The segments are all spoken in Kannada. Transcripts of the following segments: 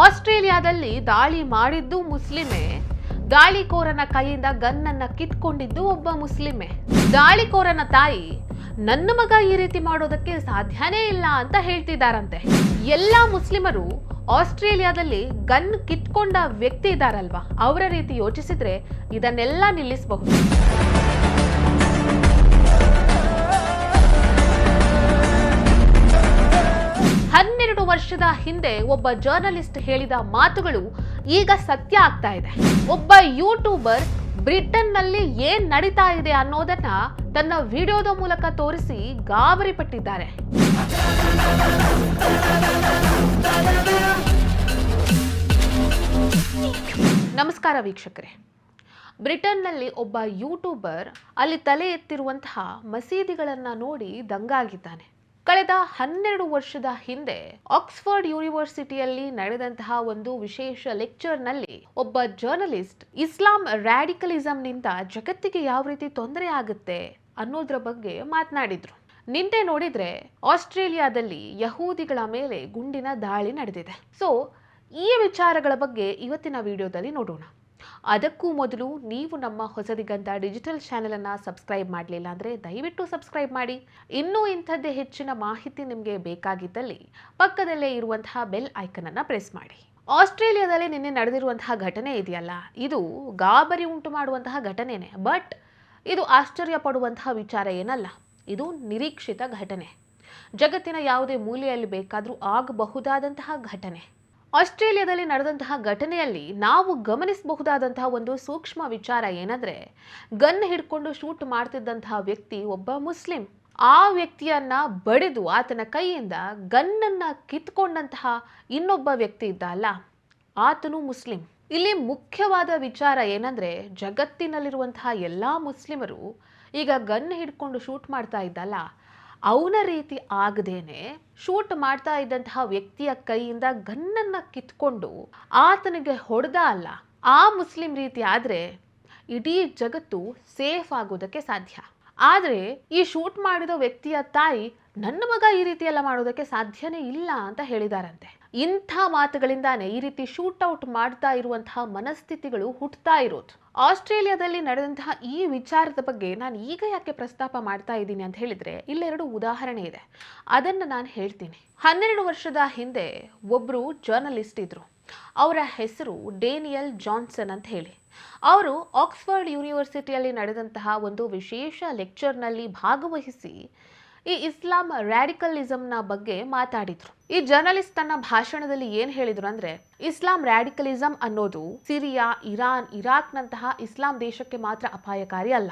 ಆಸ್ಟ್ರೇಲಿಯಾದಲ್ಲಿ ದಾಳಿ ಮಾಡಿದ್ದು ಮುಸ್ಲಿಮೆ. ದಾಳಿಕೋರನ ಕೈಯಿಂದ ಗನ್ನನ್ನ ಕಿತ್ಕೊಂಡಿದ್ದು ಒಬ್ಬ ಮುಸ್ಲಿಮೆ. ದಾಳಿಕೋರನ ತಾಯಿ, ನನ್ನ ಮಗ ಈ ರೀತಿ ಮಾಡೋದಕ್ಕೆ ಸಾಧ್ಯನೇ ಇಲ್ಲ ಅಂತ ಹೇಳ್ತಿದ್ದಾರಂತೆ. ಎಲ್ಲಾ ಮುಸ್ಲಿಮರು ಆಸ್ಟ್ರೇಲಿಯಾದಲ್ಲಿ ಗನ್ ಕಿತ್ಕೊಂಡ ವ್ಯಕ್ತಿ ಇದ್ದಾರಲ್ವಾ? ಅವರ ರೀತಿ ಯೋಚಿಸಿದ್ರೆ ಇದನ್ನೆಲ್ಲ ನಿಲ್ಲಿಸಬಹುದು. ವರ್ಷದ ಹಿಂದೆ ಒಬ್ಬ ಜರ್ನಲಿಸ್ಟ್ ಹೇಳಿದ ಮಾತುಗಳು ಈಗ ಸತ್ಯ ಆಗ್ತಾ ಇದೆ. ಒಬ್ಬ ಯೂಟ್ಯೂಬರ್ ಬ್ರಿಟನ್ನಲ್ಲಿ ಏನ್ ನಡೀತಾ ಇದೆ ಅನ್ನೋದನ್ನ ತನ್ನ ವಿಡಿಯೋದ ಮೂಲಕ ತೋರಿಸಿ ಗಾಬರಿ ಪಟ್ಟಿದ್ದಾರೆ. ನಮಸ್ಕಾರ ವೀಕ್ಷಕರೇ. ಬ್ರಿಟನ್ನಲ್ಲಿ ಒಬ್ಬ ಯೂಟ್ಯೂಬರ್ ಅಲ್ಲಿ ತಲೆ ಎತ್ತಿರುವಂತಹ ಮಸೀದಿಗಳನ್ನು ನೋಡಿ ದಂಗಾಗಿದ್ದಾನೆ. ಕಳೆದ ಹನ್ನೆರಡು ವರ್ಷದ ಹಿಂದೆ ಆಕ್ಸ್ಫರ್ಡ್ ಯೂನಿವರ್ಸಿಟಿಯಲ್ಲಿ ನಡೆದಂತಹ ಒಂದು ವಿಶೇಷ ಲೆಕ್ಚರ್ನಲ್ಲಿ ಒಬ್ಬ ಜರ್ನಲಿಸ್ಟ್ ಇಸ್ಲಾಂ ರ್ಯಾಡಿಕಲಿಸಂನಿಂದ ಜಗತ್ತಿಗೆ ಯಾವ ರೀತಿ ತೊಂದರೆ ಆಗುತ್ತೆ ಅನ್ನೋದ್ರ ಬಗ್ಗೆ ಮಾತನಾಡಿದ್ರು. ನಿನ್ನೆ ನೋಡಿದ್ರೆ ಆಸ್ಟ್ರೇಲಿಯಾದಲ್ಲಿ ಯಹೂದಿಗಳ ಮೇಲೆ ಗುಂಡಿನ ದಾಳಿ ನಡೆದಿದೆ. ಸೊ ಈ ವಿಚಾರಗಳ ಬಗ್ಗೆ ಇವತ್ತಿನ ವಿಡಿಯೋದಲ್ಲಿ ನೋಡೋಣ. ಅದಕ್ಕೂ ಮೊದಲು ನೀವು ನಮ್ಮ ಹೊಸದಿಗಂತ ಡಿಜಿಟಲ್ ಚಾನೆಲನ್ನು ಸಬ್ಸ್ಕ್ರೈಬ್ ಮಾಡಲಿಲ್ಲ ಅಂದರೆ ದಯವಿಟ್ಟು ಸಬ್ಸ್ಕ್ರೈಬ್ ಮಾಡಿ. ಇನ್ನೂ ಇಂಥದ್ದೇ ಹೆಚ್ಚಿನ ಮಾಹಿತಿ ನಿಮಗೆ ಬೇಕಾಗಿದ್ದಲ್ಲಿ ಪಕ್ಕದಲ್ಲೇ ಇರುವಂತಹ ಬೆಲ್ ಐಕನನ್ನು ಪ್ರೆಸ್ ಮಾಡಿ. ಆಸ್ಟ್ರೇಲಿಯಾದಲ್ಲಿ ನಿನ್ನೆ ನಡೆದಿರುವಂತಹ ಘಟನೆ ಇದೆಯಲ್ಲ? ಇದು ಗಾಬರಿ ಉಂಟು ಮಾಡುವಂತಹ ಘಟನೆನೇ ಬಟ್ ಇದು ಆಶ್ಚರ್ಯ ಪಡುವಂತಹ ವಿಚಾರ ಏನಲ್ಲ? ಇದು ನಿರೀಕ್ಷಿತ ಘಟನೆ. ಜಗತ್ತಿನ ಯಾವುದೇ ಮೂಲೆಯಲ್ಲಿ ಬೇಕಾದರೂ ಆಗಬಹುದಾದಂತಹ ಘಟನೆ. ಆಸ್ಟ್ರೇಲಿಯಾದಲ್ಲಿ ನಡೆದಂತಹ ಘಟನೆಯಲ್ಲಿ ನಾವು ಗಮನಿಸಬಹುದಾದಂತಹ ಒಂದು ಸೂಕ್ಷ್ಮ ವಿಚಾರ ಏನಂದ್ರೆ, ಗನ್ ಹಿಡ್ಕೊಂಡು ಶೂಟ್ ಮಾಡ್ತಿದ್ದಂತಹ ವ್ಯಕ್ತಿ ಒಬ್ಬ ಮುಸ್ಲಿಂ. ಆ ವ್ಯಕ್ತಿಯನ್ನ ಬಡಿದು ಆತನ ಕೈಯಿಂದ ಗನ್ನನ್ನ ಕಿತ್ಕೊಂಡಂತಹ ಇನ್ನೊಬ್ಬ ವ್ಯಕ್ತಿ ಇದ್ದ ಅಲ್ಲ, ಆತನು ಮುಸ್ಲಿಂ. ಇಲ್ಲಿ ಮುಖ್ಯವಾದ ವಿಚಾರ ಏನಂದ್ರೆ, ಜಗತ್ತಿನಲ್ಲಿರುವಂತಹ ಎಲ್ಲಾ ಮುಸ್ಲಿಮರು ಈಗ ಗನ್ ಹಿಡ್ಕೊಂಡು ಶೂಟ್ ಮಾಡ್ತಾ ಇದ್ದಲ್ಲ ಅವನ ರೀತಿ ಆಗದೇನೆ ಶೂಟ್ ಮಾಡ್ತಾ ಇದ್ದಂತಹ ವ್ಯಕ್ತಿಯ ಕೈಯಿಂದ ಗನ್ನನ್ನ ಕಿತ್ಕೊಂಡು ಆತನಿಗೆ ಹೊಡೆದ ಅಲ್ಲ, ಆ ಮುಸ್ಲಿಂ ರೀತಿ ಆದರೆ ಇಡೀ ಜಗತ್ತು ಸೇಫ್ ಆಗೋದಕ್ಕೆ ಸಾಧ್ಯ. ಆದರೆ ಈ ಶೂಟ್ ಮಾಡಿದ ವ್ಯಕ್ತಿಯ ತಾಯಿ, ನನ್ನ ಮಗ ಈ ರೀತಿ ಮಾಡೋದಕ್ಕೆ ಸಾಧ್ಯನೇ ಇಲ್ಲ ಅಂತ ಹೇಳಿದಾರಂತೆ. ಇಂಥ ಮಾತುಗಳಿಂದಾನೇ ಈ ರೀತಿ ಶೂಟ್ ಔಟ್ ಮಾಡ್ತಾ ಇರುವಂತಹ ಮನಸ್ಥಿತಿಗಳು ಹುಟ್ಟುತ್ತಾ ಇರೋದು. ಆಸ್ಟ್ರೇಲಿಯಾದಲ್ಲಿ ನಡೆದಂತಹ ಈ ವಿಚಾರದ ಬಗ್ಗೆ ನಾನು ಈಗ ಯಾಕೆ ಪ್ರಸ್ತಾಪ ಮಾಡ್ತಾ ಇದ್ದೀನಿ ಅಂತ ಹೇಳಿದ್ರೆ ಇಲ್ಲೆರಡು ಉದಾಹರಣೆ ಇದೆ. ಅದನ್ನು ನಾನು ಹೇಳ್ತೀನಿ. ಹನ್ನೆರಡು ವರ್ಷದ ಹಿಂದೆ ಒಬ್ಬರು ಜರ್ನಲಿಸ್ಟ್ ಇದ್ರು. ಅವರ ಹೆಸರು ಡೇನಿಯಲ್ ಜಾನ್ಸನ್ ಅಂತ ಹೇಳಿ. ಅವರು ಆಕ್ಸ್ಫರ್ಡ್ ಯೂನಿವರ್ಸಿಟಿಯಲ್ಲಿ ನಡೆದಂತಹ ಒಂದು ವಿಶೇಷ ಲೆಕ್ಚರ್ನಲ್ಲಿ ಭಾಗವಹಿಸಿ ಈ ಇಸ್ಲಾಂ ರ್ಯಾಡಿಕಲಿಸಂನ ಬಗ್ಗೆ ಮಾತಾಡಿದ್ರು. ಈ ಜರ್ನಲಿಸ್ಟ್ ತನ್ನ ಭಾಷಣದಲ್ಲಿ ಏನ್ ಹೇಳಿದ್ರು ಅಂದ್ರೆ, ಇಸ್ಲಾಂ ರ್ಯಾಡಿಕಲಿಸಂ ಅನ್ನೋದು ಸಿರಿಯಾ, ಇರಾನ್, ಇರಾಕ್ನಂತಹ ಇಸ್ಲಾಂ ದೇಶಕ್ಕೆ ಮಾತ್ರ ಅಪಾಯಕಾರಿ ಅಲ್ಲ.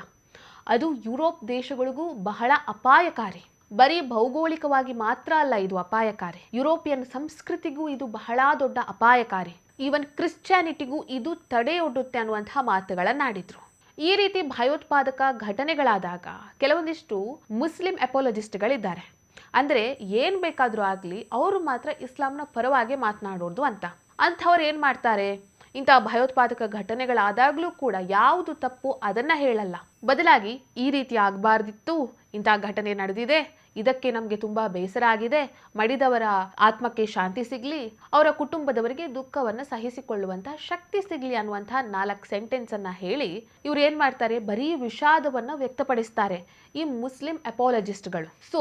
ಅದು ಯುರೋಪ್ ದೇಶಗಳಿಗೂ ಬಹಳ ಅಪಾಯಕಾರಿ. ಬರೀ ಭೌಗೋಳಿಕವಾಗಿ ಮಾತ್ರ ಅಲ್ಲ, ಇದು ಅಪಾಯಕಾರಿ. ಯುರೋಪಿಯನ್ ಸಂಸ್ಕೃತಿಗೂ ಇದು ಬಹಳ ದೊಡ್ಡ ಅಪಾಯಕಾರಿ. ಈವನ್ ಕ್ರಿಶ್ಚಿಯಾನಿಟಿಗೂ ಇದು ತಡೆಯೊಡ್ಡುತ್ತೆ ಅನ್ನುವಂತಹ ಮಾತುಗಳನ್ನಾಡಿದ್ರು. ಈ ರೀತಿ ಭಯೋತ್ಪಾದಕ ಘಟನೆಗಳಾದಾಗ ಕೆಲವೊಂದಿಷ್ಟು ಮುಸ್ಲಿಂ ಅಪೋಲಜಿಸ್ಟ್ಗಳಿದ್ದಾರೆ. ಅಂದರೆ ಏನು ಬೇಕಾದರೂ ಆಗಲಿ, ಅವರು ಮಾತ್ರ ಇಸ್ಲಾಂನ ಪರವಾಗಿ ಮಾತನಾಡೋದು ಅಂತ. ಅಂಥವ್ರು ಏನು ಮಾಡ್ತಾರೆ? ಇಂಥ ಭಯೋತ್ಪಾದಕ ಘಟನೆಗಳಾದಾಗಲೂ ಕೂಡ ಯಾವುದು ತಪ್ಪು ಅದನ್ನ ಹೇಳಲ್ಲ. ಬದಲಾಗಿ ಈ ರೀತಿ ಆಗಬಾರ್ದಿತ್ತು, ಇಂಥ ಘಟನೆ ನಡೆದಿದೆ, ಇದಕ್ಕೆ ನಮಗೆ ತುಂಬಾ ಬೇಸರ ಆಗಿದೆ, ಮಡಿದವರ ಆತ್ಮಕ್ಕೆ ಶಾಂತಿ ಸಿಗ್ಲಿ, ಅವರ ಕುಟುಂಬದವರಿಗೆ ದುಃಖವನ್ನ ಸಹಿಸಿಕೊಳ್ಳುವಂತಹ ಶಕ್ತಿ ಸಿಗ್ಲಿ ಅನ್ನುವಂತಹ ನಾಲ್ಕು ಸೆಂಟೆನ್ಸ್ ಅನ್ನ ಹೇಳಿ ಇವ್ರು ಏನ್ ಮಾಡ್ತಾರೆ, ಬರೀ ವಿಷಾದವನ್ನ ವ್ಯಕ್ತಪಡಿಸ್ತಾರೆ ಈ ಮುಸ್ಲಿಂ ಅಪಾಲಜಿಸ್ಟ್ಗಳು ಸೊ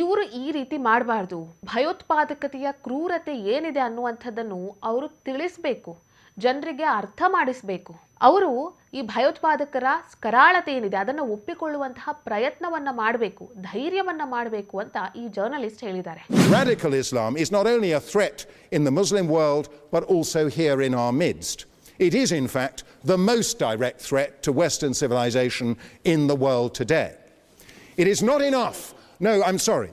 ಇವರು ಈ ರೀತಿ ಮಾಡಬಾರ್ದು. ಭಯೋತ್ಪಾದಕತೆಯ ಕ್ರೂರತೆ ಏನಿದೆ ಅನ್ನುವಂಥದ್ದನ್ನು ಅವರು ತಿಳಿಸ್ಬೇಕು. ಜನರಿಗೆ ಅರ್ಥ ಮಾಡಿಸಬೇಕು ಅವರು ಈ ಭಯೋತ್ಪಾದಕರ ಕರಾಳತೆ ಏನಿದೆ ಅದನ್ನು ಒಪ್ಪಿಕೊಳ್ಳುವಂತಹ ಪ್ರಯತ್ನವನ್ನ ಮಾಡಬೇಕು ಧೈರ್ಯವನ್ನ ಮಾಡಬೇಕು ಅಂತ ಈ ಜರ್ನಲಿಸ್ಟ್ ಹೇಳಿದ್ದಾರೆ Radical Islam is not only a threat in the Muslim world, but also here in our midst. It is, in fact, the most direct threat to Western civilization in the world today. It is not enough, no, I'm sorry,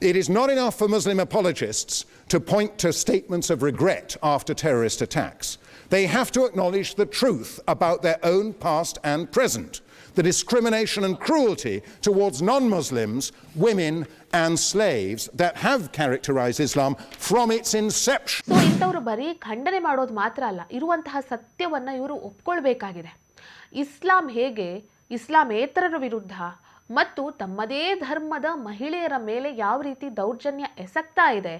it is not enough for Muslim apologists to point to statements of regret after terrorist attacks. They have to acknowledge the truth about their own past and present, the discrimination and cruelty towards non Muslims, women, and slaves that have characterized Islam from its inception. So ಇಂಥವ್ರು ಬರೀ ಖಂಡನೆ ಮಾಡೋದು ಮಾತ್ರ ಅಲ್ಲ ಇರುವಂತಹ ಸತ್ಯವನ್ನ ಇವರು ಒಪ್ಕೊಳ್ಬೇಕಾಗಿದೆ ಇಸ್ಲಾಂ ಹೇಗೆ ಇಸ್ಲಾಮೇತರರ ವಿರುದ್ಧ ಮತ್ತು ತಮ್ಮದೇ ಧರ್ಮದ ಮಹಿಳೆಯರ ಮೇಲೆ ಯಾವ ರೀತಿ ದೌರ್ಜನ್ಯ ಎಸಗ್ತಾ ಇದೆ,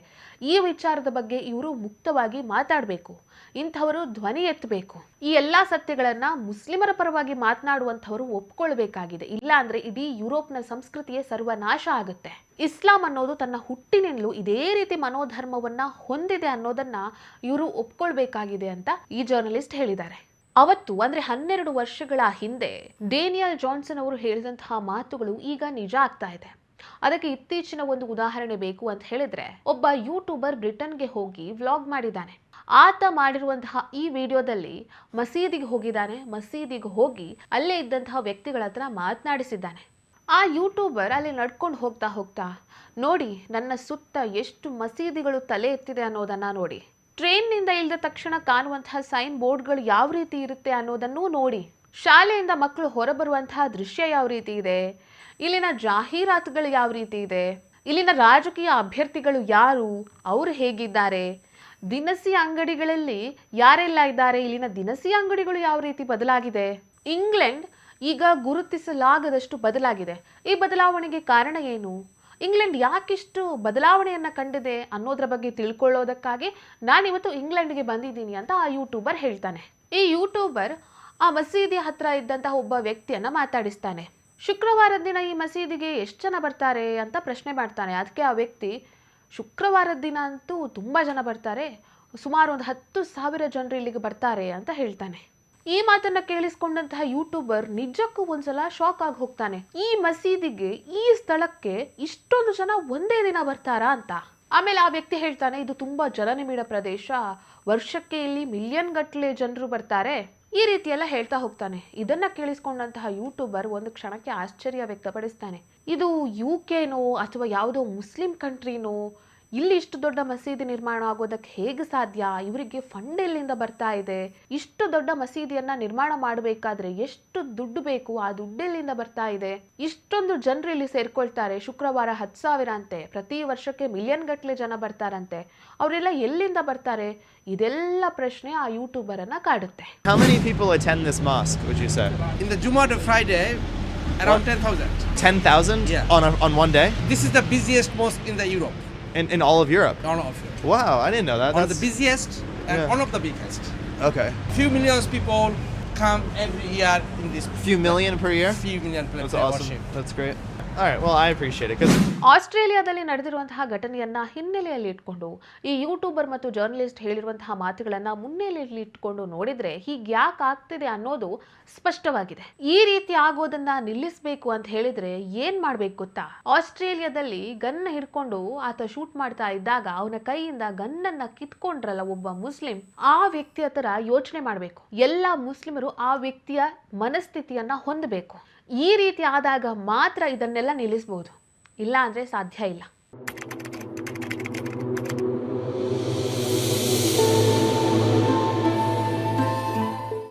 ಈ ವಿಚಾರದ ಬಗ್ಗೆ ಇವರು ಮುಕ್ತವಾಗಿ ಮಾತಾಡಬೇಕು, ಇಂಥವರು ಧ್ವನಿ ಎತ್ತಬೇಕು. ಈ ಎಲ್ಲ ಸತ್ಯಗಳನ್ನ ಮುಸ್ಲಿಮರ ಪರವಾಗಿ ಮಾತನಾಡುವಂಥವರು ಒಪ್ಕೊಳ್ಬೇಕಾಗಿದೆ. ಇಲ್ಲ ಅಂದ್ರೆ ಇಡೀ ಯುರೋಪ್ನ ಸಂಸ್ಕೃತಿಯೇ ಸರ್ವನಾಶ ಆಗುತ್ತೆ. ಇಸ್ಲಾಂ ಅನ್ನೋದು ತನ್ನ ಹುಟ್ಟಿನಿಂದಲೂ ಇದೇ ರೀತಿ ಮನೋಧರ್ಮವನ್ನ ಹೊಂದಿದೆ ಅನ್ನೋದನ್ನ ಇವರು ಒಪ್ಕೊಳ್ಬೇಕಾಗಿದೆ ಅಂತ ಈ ಜರ್ನಲಿಸ್ಟ್ ಹೇಳಿದ್ದಾರೆ. ಅವತ್ತು, ಅಂದ್ರೆ ಹನ್ನೆರಡು ವರ್ಷಗಳ ಹಿಂದೆ, ಡೇನಿಯಲ್ ಜಾನ್ಸನ್ ಅವರು ಹೇಳಿದಂತಹ ಮಾತುಗಳು ಈಗ ನಿಜ ಆಗ್ತಾ ಇದೆ. ಅದಕ್ಕೆ ಇತ್ತೀಚಿನ ಒಂದು ಉದಾಹರಣೆ ಬೇಕು ಅಂತ ಹೇಳಿದ್ರೆ, ಒಬ್ಬ ಯೂಟ್ಯೂಬರ್ ಬ್ರಿಟನ್ಗೆ ಹೋಗಿ ವ್ಲಾಗ್ ಮಾಡಿದ್ದಾನೆ. ಆತ ಮಾಡಿರುವಂತಹ ಈ ವಿಡಿಯೋದಲ್ಲಿ ಮಸೀದಿಗೆ ಹೋಗಿದ್ದಾನೆ. ಮಸೀದಿಗೆ ಹೋಗಿ ಅಲ್ಲೇ ಇದ್ದಂತಹ ವ್ಯಕ್ತಿಗಳ ಹತ್ರ ಮಾತನಾಡಿಸಿದ್ದಾನೆ. ಆ ಯೂಟ್ಯೂಬರ್ ಅಲ್ಲಿ ನಡ್ಕೊಂಡು ಹೋಗ್ತಾ ಹೋಗ್ತಾ, ನೋಡಿ, ನನ್ನ ಸುತ್ತ ಎಷ್ಟು ಮಸೀದಿಗಳು ತಲೆ ಎತ್ತಿದೆ ಅನ್ನೋದನ್ನ ನೋಡಿ. ಟ್ರೈನ್ನಿಂದ ಇಳಿದ ತಕ್ಷಣ ಕಾಣುವಂತಹ ಸೈನ್ ಬೋರ್ಡ್ಗಳು ಯಾವ ರೀತಿ ಇರುತ್ತೆ ಅನ್ನೋದನ್ನು ನೋಡಿ ಶಾಲೆಯಿಂದ ಮಕ್ಕಳು ಹೊರಬರುವಂತಹ ದೃಶ್ಯ ಯಾವ ರೀತಿ ಇದೆ? ಇಲ್ಲಿನ ಜಾಹೀರಾತುಗಳು ಯಾವ ರೀತಿ ಇದೆ? ಇಲ್ಲಿನ ರಾಜಕೀಯ ಅಭ್ಯರ್ಥಿಗಳು ಯಾರು? ಅವರು ಹೇಗಿದ್ದಾರೆ? ದಿನಸಿ ಅಂಗಡಿಗಳಲ್ಲಿ ಯಾರೆಲ್ಲ ಇದ್ದಾರೆ? ಇಲ್ಲಿನ ದಿನಸಿ ಅಂಗಡಿಗಳು ಯಾವ ರೀತಿ ಬದಲಾಗಿದೆ? ಇಂಗ್ಲೆಂಡ್ ಈಗ ಗುರುತಿಸಲಾಗದಷ್ಟು ಬದಲಾಗಿದೆ. ಈ ಬದಲಾವಣೆಗೆ ಕಾರಣ ಏನು? ಇಂಗ್ಲೆಂಡ್ ಯಾಕಿಷ್ಟು ಬದಲಾವಣೆಯನ್ನು ಕಂಡಿದೆ ಅನ್ನೋದ್ರ ಬಗ್ಗೆ ತಿಳ್ಕೊಳ್ಳೋದಕ್ಕಾಗಿ ನಾನಿವತ್ತು ಇಂಗ್ಲೆಂಡ್ಗೆ ಬಂದಿದ್ದೀನಿ ಅಂತ ಆ ಯೂಟ್ಯೂಬರ್ ಹೇಳ್ತಾನೆ. ಈ ಯೂಟ್ಯೂಬರ್ ಆ ಮಸೀದಿ ಹತ್ರ ಇದ್ದಂತಹ ಒಬ್ಬ ವ್ಯಕ್ತಿಯನ್ನ ಮಾತಾಡಿಸ್ತಾನೆ. ಶುಕ್ರವಾರದ ದಿನ ಈ ಮಸೀದಿಗೆ ಎಷ್ಟು ಜನ ಬರ್ತಾರೆ ಅಂತ ಪ್ರಶ್ನೆ ಮಾಡ್ತಾನೆ. ಅದಕ್ಕೆ ಆ ವ್ಯಕ್ತಿ ಶುಕ್ರವಾರದ ದಿನ ಅಂತೂ ತುಂಬ ಜನ ಬರ್ತಾರೆ. ಸುಮಾರು ಒಂದು ಹತ್ತು ಸಾವಿರ ಜನರು ಇಲ್ಲಿಗೆ ಬರ್ತಾರೆ ಅಂತ ಹೇಳ್ತಾನೆ. ಈ ಮಾತನ್ನ ಕೇಳಿಸ್ಕೊಂಡಂತಹ ಯೂಟ್ಯೂಬರ್ ನಿಜಕ್ಕೂ ಒಂದ್ಸಲ ಶಾಕ್ ಆಗಿ ಹೋಗ್ತಾನೆ. ಈ ಮಸೀದಿಗೆ, ಈ ಸ್ಥಳಕ್ಕೆ ಇಷ್ಟೊಂದು ಜನ ಒಂದೇ ದಿನ ಬರ್ತಾರಾ ಅಂತ. ಆಮೇಲೆ ಆ ವ್ಯಕ್ತಿ ಹೇಳ್ತಾನೆ, ಇದು ತುಂಬಾ ಜನನಿಬಿಡ ಪ್ರದೇಶ. ವರ್ಷಕ್ಕೆ ಇಲ್ಲಿ ಮಿಲಿಯನ್ ಗಟ್ಟಲೆ ಜನರು ಬರ್ತಾರೆ. ಈ ರೀತಿ ಎಲ್ಲ ಹೇಳ್ತಾ ಹೋಗ್ತಾನೆ. ಇದನ್ನ ಕೇಳಿಸ್ಕೊಂಡಂತಹ ಯೂಟ್ಯೂಬರ್ ಒಂದು ಕ್ಷಣಕ್ಕೆ ಆಶ್ಚರ್ಯ ವ್ಯಕ್ತಪಡಿಸ್ತಾನೆ. ಇದು ಯು ಕೆನೋ ಅಥವಾ ಯಾವುದೋ ಮುಸ್ಲಿಂ ಕಂಟ್ರಿನೋ ಇಲ್ಲಿ ಇಷ್ಟು ದೊಡ್ಡ ಮಸೀದಿ ನಿರ್ಮಾಣ ಆಗೋದಕ್ಕೆ ಹೇಗೆ ಸಾಧ್ಯ? ಇವರಿಗೆ ಫಂಡ್ ಎಲ್ಲಿಂದ ಬರ್ತಾ ಇದೆ? ಇಷ್ಟು ದೊಡ್ಡ ಮಸೀದಿಯನ್ನ ನಿರ್ಮಾಣ ಮಾಡಬೇಕಾದ್ರೆ ಎಷ್ಟು ದುಡ್ಡು ಬೇಕು? ಆ ದುಡ್ಡೆಲ್ಲಿಂದ ಬರ್ತಾ ಇದೆ? ಇಷ್ಟೊಂದು ಜನರು ಇಲ್ಲಿ ಸೇರ್ಕೊಳ್ತಾರೆ. ಶುಕ್ರವಾರ ಹತ್ತು ಸಾವಿರ ಅಂತೆ. ಪ್ರತಿ ವರ್ಷಕ್ಕೆ ಮಿಲಿಯನ್ ಗಟ್ಟಲೆ ಜನ ಬರ್ತಾರಂತೆ. ಅವರೆಲ್ಲ ಎಲ್ಲಿಂದ ಬರ್ತಾರೆ? ಇದೆಲ್ಲ ಪ್ರಶ್ನೆ ಆ ಯೂಟ್ಯೂಬರ್ ಅನ್ನ ಕಾಡುತ್ತೆ. How many people attend this mosque, would you say? In the Jumu'ah to Friday, around 10,000. 10,000 Yeah. on, a, on one day? This is the busiest mosque in the Europe. In, in all of Europe? All of it. Wow, I didn't know that. One of the That's- busiest and Yeah. one of the biggest. Okay. Few millions people come every year in this. Few million per year? Few million people That's awesome. worship. That's great. ಆಸ್ಟ್ರೇಲಿಯಾದಲ್ಲಿ ನಡೆದಿರುವಂತಹ ಘಟನೆಯನ್ನ ಹಿನ್ನೆಲೆಯಲ್ಲಿ ಇಟ್ಕೊಂಡು, ಈ ಯೂಟ್ಯೂಬರ್ ಮತ್ತು ಜರ್ನಲಿಸ್ಟ್ ಹೇಳಿರುವಂತಹ ಮಾತುಗಳನ್ನ ಮುನ್ನೆಲೆಯಲ್ಲಿ ಇಟ್ಕೊಂಡು ನೋಡಿದ್ರೆ ಹೀಗೆ ಯಾಕೆ ಆಗ್ತಿದೆ ಅನ್ನೋದು ಸ್ಪಷ್ಟವಾಗಿದೆ. ಈ ರೀತಿ ಆಗೋದನ್ನ ನಿಲ್ಲಿಸಬೇಕು ಅಂತ ಹೇಳಿದ್ರೆ ಏನ್ ಮಾಡ್ಬೇಕು ಗೊತ್ತಾ? ಆಸ್ಟ್ರೇಲಿಯಾದಲ್ಲಿ ಗನ್ ಹಿಡ್ಕೊಂಡು ಆತ ಶೂಟ್ ಮಾಡ್ತಾ ಇದ್ದಾಗ ಅವನ ಕೈಯಿಂದ ಗನ್ನನ್ನ ಕಿತ್ಕೊಂಡ್ರಲ್ಲ ಒಬ್ಬ ಮುಸ್ಲಿಂ, ಆ ವ್ಯಕ್ತಿಯ ತರ ಯೋಚನೆ ಮಾಡಬೇಕು. ಎಲ್ಲ ಮುಸ್ಲಿಮರು ಆ ವ್ಯಕ್ತಿಯ ಮನಸ್ಥಿತಿಯನ್ನ ಹೊಂದಬೇಕು. ಈ ರೀತಿ ಆದಾಗ ಮಾತ್ರ ಇದನ್ನೆಲ್ಲ ನಿಲ್ಲಿಸಬಹುದು ಇಲ್ಲ ಅಂದ್ರೆ ಸಾಧ್ಯ ಇಲ್ಲ.